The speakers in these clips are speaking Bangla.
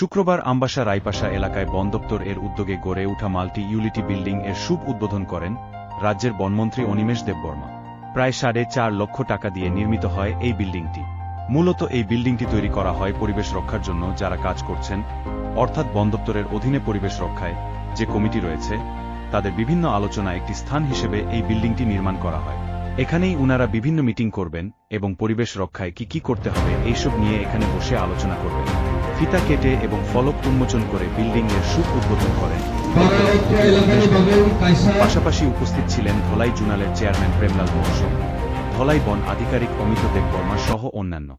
শুক্রবার আম্বাসা রাইপাশা এলাকায় বন দপ্তর এর উদ্যোগে গড়ে ওঠা মাল্টি ইউলিটি বিল্ডিং এর শুভ উদ্বোধন করেন রাজ্যের বনমন্ত্রী অনিমেষ দেববর্মা। প্রায় সাড়ে চার লক্ষ টাকা দিয়ে নির্মিত হয় এই বিল্ডিংটি। মূলত এই বিল্ডিংটি তৈরি করা হয় পরিবেশ রক্ষার জন্য যারা কাজ করছেন, অর্থাৎ বন দপ্তরের অধীনে পরিবেশ রক্ষায় যে কমিটি রয়েছে, তাদের বিভিন্ন আলোচনা একটি স্থান হিসেবে এই বিল্ডিংটি নির্মাণ করা হয়। এখানেই উনারা বিভিন্ন মিটিং করবেন এবং পরিবেশ রক্ষায় কি কি করতে হবে এইসব নিয়ে এখানে বসে আলোচনা করবেন। ফিতা কেটে এবং ফলক উন্মোচন করে বিল্ডিং এর সুখ উদ্বোধন করেন। পাশাপাশি উপস্থিত ছিলেন ধলাই জুনালের চেয়ারম্যান প্রেমলাল বংশ। ধলাই বন আধিকারিক অমিত দেব বর্মা সহ অন্যান্য।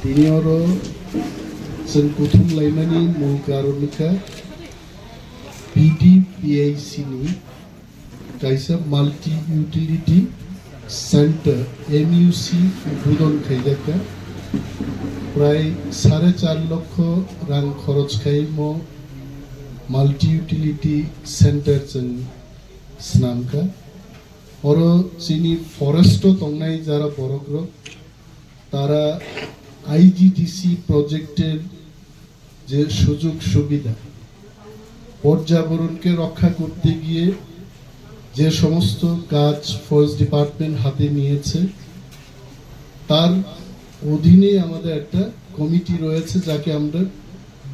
Tinioro जों बुथुमलायनायनि मुल कारनिखा PDPIC नि kaisa multi utility centre MUC উদ্বোধন খাইজাকা প্রায় সাড়ে চার লক্ষ রাং খরচ খাইম মাল্টি ইউটিলিটি সেন্টার जों স্নামকা অর চিনি ফরেস্ট তংনাই যারা বড়গ্র তারা আইজিডিসি প্রজেক্টের যে সুযোগ সুবিধা, পর্যাবরণকে রক্ষা করতে গিয়ে যে সমস্ত কাজ ফরেস্ট ডিপার্টমেন্ট হাতে নিয়েছে, তার অধীনে আমাদের একটা কমিটি রয়েছে যাকে আমরা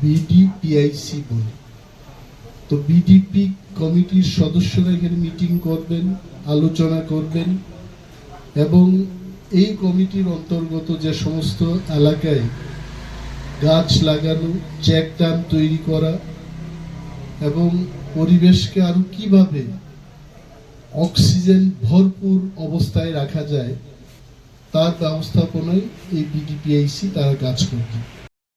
বিডিপিআইসি বলি। তো বিডিপি কমিটির সদস্যরা এখানে মিটিং করবেন, আলোচনা করবেন এবং এই কমিটির অন্তর্গত যে সমস্ত এলাকায় গাছ লাগানো, চেক ড্যাম তৈরি করা এবং পরিবেশকে আরও কীভাবে অক্সিজেন ভরপুর অবস্থায় রাখা যায়, তার ব্যবস্থাপনায় এই বিডিপিআইসি তারা কাজ করবে।